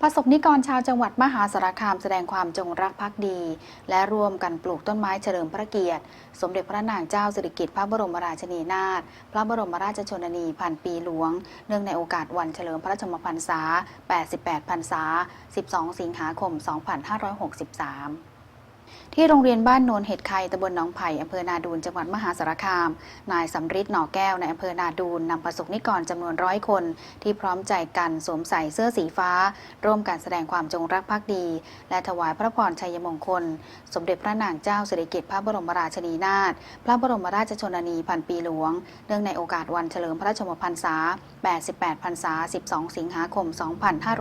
ประสบนิกรชาวจังหวัดมหาสารคามแสดงความจงรักภักดี และร่วมกันปลูกต้นไม้เฉลิมพระเกียรติ สมเด็จพระนางเจ้าสิริกิติ์พระบรมราชินีนาถพระบรมราชชนนีพันปีหลวง เนื่องในโอกาสวันเฉลิมพระชนมพรรษา 88 พรรษา 12 สิงหาคม 2563 ที่โรงเรียนบ้านโนนเห็ดไข่ตำบลหนองไผ่อำเภอนาดูนจังหวัดมหาสารคาม นายสำริดหน่อแก้วในอำเภอนาดูนนำประสบนิกรจำนวนร้อยคน ที่พร้อมใจกันสวมใส่เสื้อสีฟ้า ร่วมกันแสดงความจงรักภักดี และถวายพระพรชัยมงคล สมเด็จพระนางเจ้าสิริกิติ์พระบรมราชินีนาถพระบรมราชชนนีพันปีหลวง เนื่องในโอกาสวันเฉลิมพระชนมพรรษา 88 พรรษา 12 สิงหาคม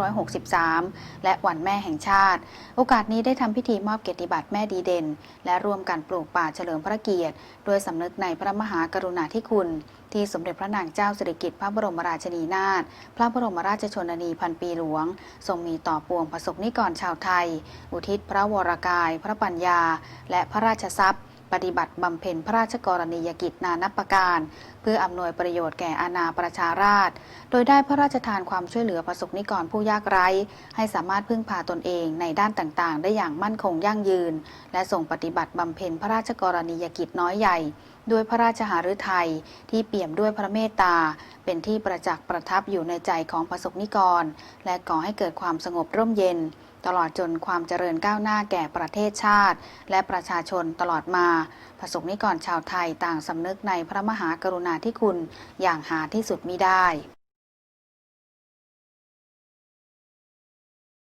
2563 และวันแม่แห่งชาติ โอกาสนี้ได้ทำพิธีมอบเกียรติบัตรแม่ดีเด่น และร่วมกันปลูกป่าเฉลิมพระเกียรติด้วยสำนึกในพระมหากรุณาธิคุณ ที่สมเด็จพระนางเจ้าสิริกิติ์พระบรมราชินีนาถพระบรมราชชนนีพันปีหลวง ทรงมีต่อปวงประสบนิกรชาวไทย อุทิศพระวรกาย พระปัญญา และพระราชทรัพย์ ปฏิบัติบำเพ็ญพระราชกรณียกิจนานับประการ เพื่ออำนวยประโยชน์แก่อาณาประชาราษฎรโดยได้พระราชทานความช่วยเหลือประสบนิกรผู้ยากไร้ ให้สามารถพึ่งพาตนเองในด้านต่างๆ ได้อย่างมั่นคงยั่งยืน และส่งปฏิบัติบำเพ็ญพระราชกรณียกิจน้อยใหญ่ ด้วยพระราชหฤทัยที่เปี่ยมด้วยพระเมตตา เป็นที่ประจักษ์ประทับอยู่ในใจของประสบนิกร และก่อให้เกิดความสงบร่มเย็น ตลอดจนความเจริญก้าวหน้าแก่ประเทศชาติ และประชาชนตลอดมา ประสบนิกรชาวไทยต่างสำนึกในพระมหากรุณาธิคุณอย่างหาที่สุดมิได้